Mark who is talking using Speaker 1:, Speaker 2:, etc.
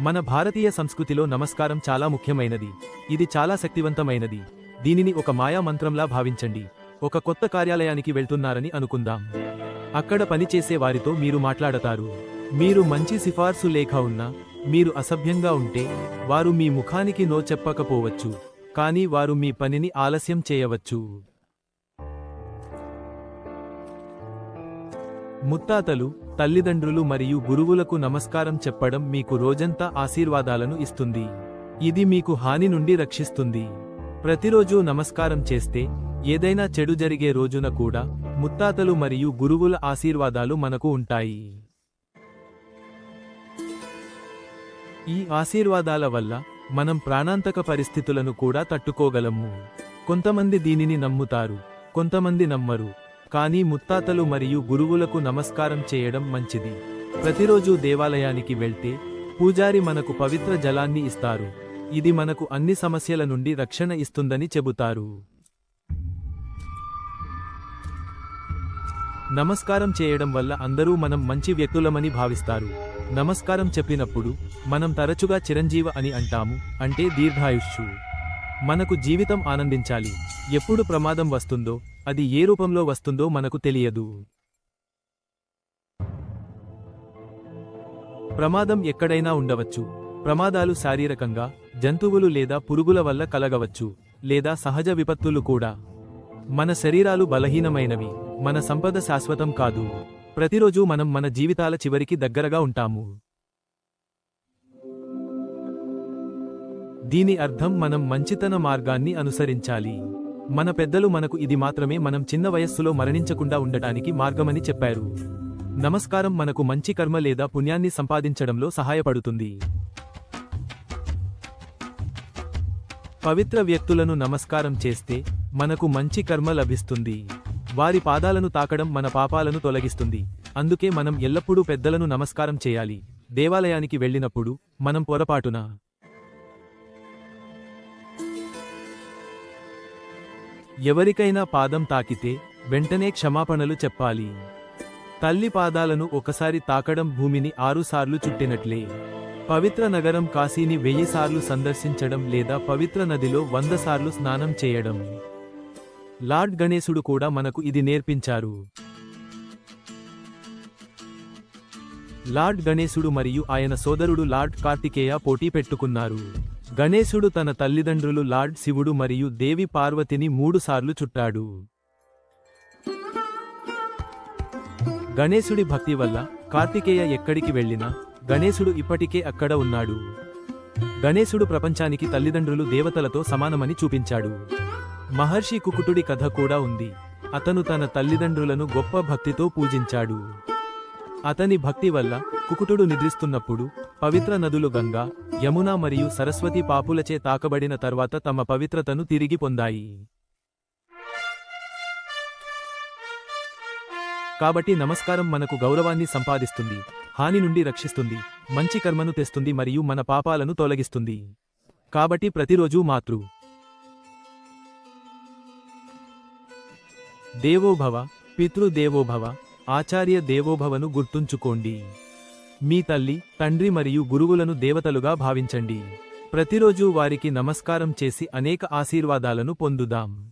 Speaker 1: మన భారతీయ సంస్కృతిలో నమస్కారం చాలా ముఖ్యమైనది. ఇది చాలా శక్తివంతమైనది. దీనిని ఒక మాయా మంత్రంలా భావించండి. ఒక కొత్త కార్యాలయానికి వెళ్తున్నారని అనుకుందాం. అక్కడ పనిచేసే వారితో మీరు మాట్లాడతారు. మీరు మంచి సిఫార్సు లేఖ ఉన్నా మీరు అసభ్యంగా ఉంటే వారు మీ ముఖానికి నో చెప్పకపోవచ్చు. కానీ వారు మీ పనిని ఆలస్యం చేయవచ్చు. ముత్తాతలు తల్లిదండ్రులు మరియు గురువులకు నమస్కారం చెప్పడం మీకు రోజంతా ఆశీర్వాదాలను ఇస్తుంది. ఇది మీకు హాని నుండి రక్షిస్తుంది. ప్రతిరోజు నమస్కారం చేస్తే ఏదైనా చెడు జరిగే రోజున కూడా ముత్తాతలు మరియు గురువుల ఆశీర్వాదాలు మనకు ఉంటాయి. ఈ ఆశీర్వాదాల వల్ల మనం ప్రాణాంతక పరిస్థితులను కూడా తట్టుకోగలము. కొంతమంది దీనిని నమ్ముతారు కొంతమంది నమ్మరు. కానీ ముత్తాతలు మరియు గురువులకు నమస్కారం చేయడం మంచిది. ప్రతిరోజు దేవాలయానికి వెళ్తే పూజారి మనకు పవిత్ర జలాన్ని ఇస్తారు. ఇది మనకు అన్ని సమస్యల నుండి రక్షణ ఇస్తుందని చెబుతారు. నమస్కారం చేయడం వల్ల అందరూ మనం మంచి వ్యక్తులమని భావిస్తారు. నమస్కారం చెప్పినప్పుడు మనం తరచుగా చిరంజీవ అని అంటాము అంటే దీర్ఘాయుష్యు మనకు జీవితం ఆనందించాలి. ఎప్పుడు ప్రమాదం వస్తుందో అది ఏ రూపంలో వస్తుందో మనకు తెలియదు. ప్రమాదం ఎక్కడైనా ఉండవచ్చు. ప్రమాదాలు శారీరకంగా జంతువులు లేదా పురుగుల వల్ల కలగవచ్చు లేదా సహజ విపత్తులు కూడా. మన శరీరాలు బలహీనమైనవి మన సంపద శాశ్వతం కాదు. ప్రతిరోజు మనం మన జీవితాల చివరికి దగ్గరగా ఉంటాము. దీని అర్థం మనం మంచితన మార్గాన్ని అనుసరించాలి. మన పెద్దలు మనకు ఇది మాత్రమే మనం చిన్న వయస్సులో మరణించకుండా ఉండటానికి మార్గమని చెప్పారు. నమస్కారం మనకు మంచి కర్మ లేదా పుణ్యాన్ని సంపాదించడంలో సహాయపడుతుంది. పవిత్ర వ్యక్తులను నమస్కారం చేస్తే మనకు మంచి కర్మ లభిస్తుంది. వారి పాదాలను తాకడం మన పాపాలను తొలగిస్తుంది. అందుకే మనం ఎల్లప్పుడూ పెద్దలను నమస్కారం చేయాలి. దేవాలయానికి వెళ్ళినప్పుడు మనం పొరపాటున ఎవరికైనా పాదం తాకితే వెంటనే క్షమాపణలు చెప్పాలి. తల్లి పాదాలను ఒకసారి తాకడం భూమిని ఆరుసార్లు చుట్టినట్లే. పవిత్ర నగరం కాశీని వెయ్యి సార్లు సందర్శించడం లేదా పవిత్ర నదిలో వంద సార్లు స్నానం చేయడం. లార్డ్ గణేశుడు కూడా మనకు ఇది నేర్పించారు. లార్డ్ గణేశుడు మరియు ఆయన సోదరుడు లార్డ్ కార్తికేయ పోటీ పెట్టుకున్నారు. గణేశుడు తన తల్లిదండ్రులు లార్డ్ శివుడు మరియు దేవి పార్వతిని మూడుసార్లు చుట్టాడు. గణేశుడి భక్తి వల్ల కార్తికేయ ఎక్కడికి వెళ్ళినా గణేశుడు ఇప్పటికే అక్కడ ఉన్నాడు. గణేశుడు ప్రపంచానికి తల్లిదండ్రులు దేవతలతో సమానమని చూపించాడు. మహర్షి కుకుటుడి కథ కూడా ఉంది. అతను తన తల్లిదండ్రులను గొప్ప భక్తితో పూజించాడు. అతని భక్తి వల్ల కుకుటుడు నిద్రిస్తున్నప్పుడు పవిత్ర నదులు గంగా యమున మరియు సరస్వతి పాపులచే తాకబడిన తర్వాత తమ పవిత్రతను తిరిగి పొందాయి. కాబట్టి నమస్కారం మనకు గౌరవాన్ని సంపాదిస్తుంది హాని నుండి రక్షిస్తుంది మంచి కర్మను తెస్తుంది మరియు మన పాపాలను తొలగిస్తుంది. కాబట్టి ప్రతిరోజూ మాతృ. దేవోభవ పితృదేవోభవ ఆచార్య దేవోభవను గుర్తుంచుకోండి. మీ తల్లి తండ్రి మరియు గురువులను దేవతలుగా భావించండి. ప్రతిరోజు వారికి నమస్కారం చేసి అనేక ఆశీర్వాదాలను పొందుదాం.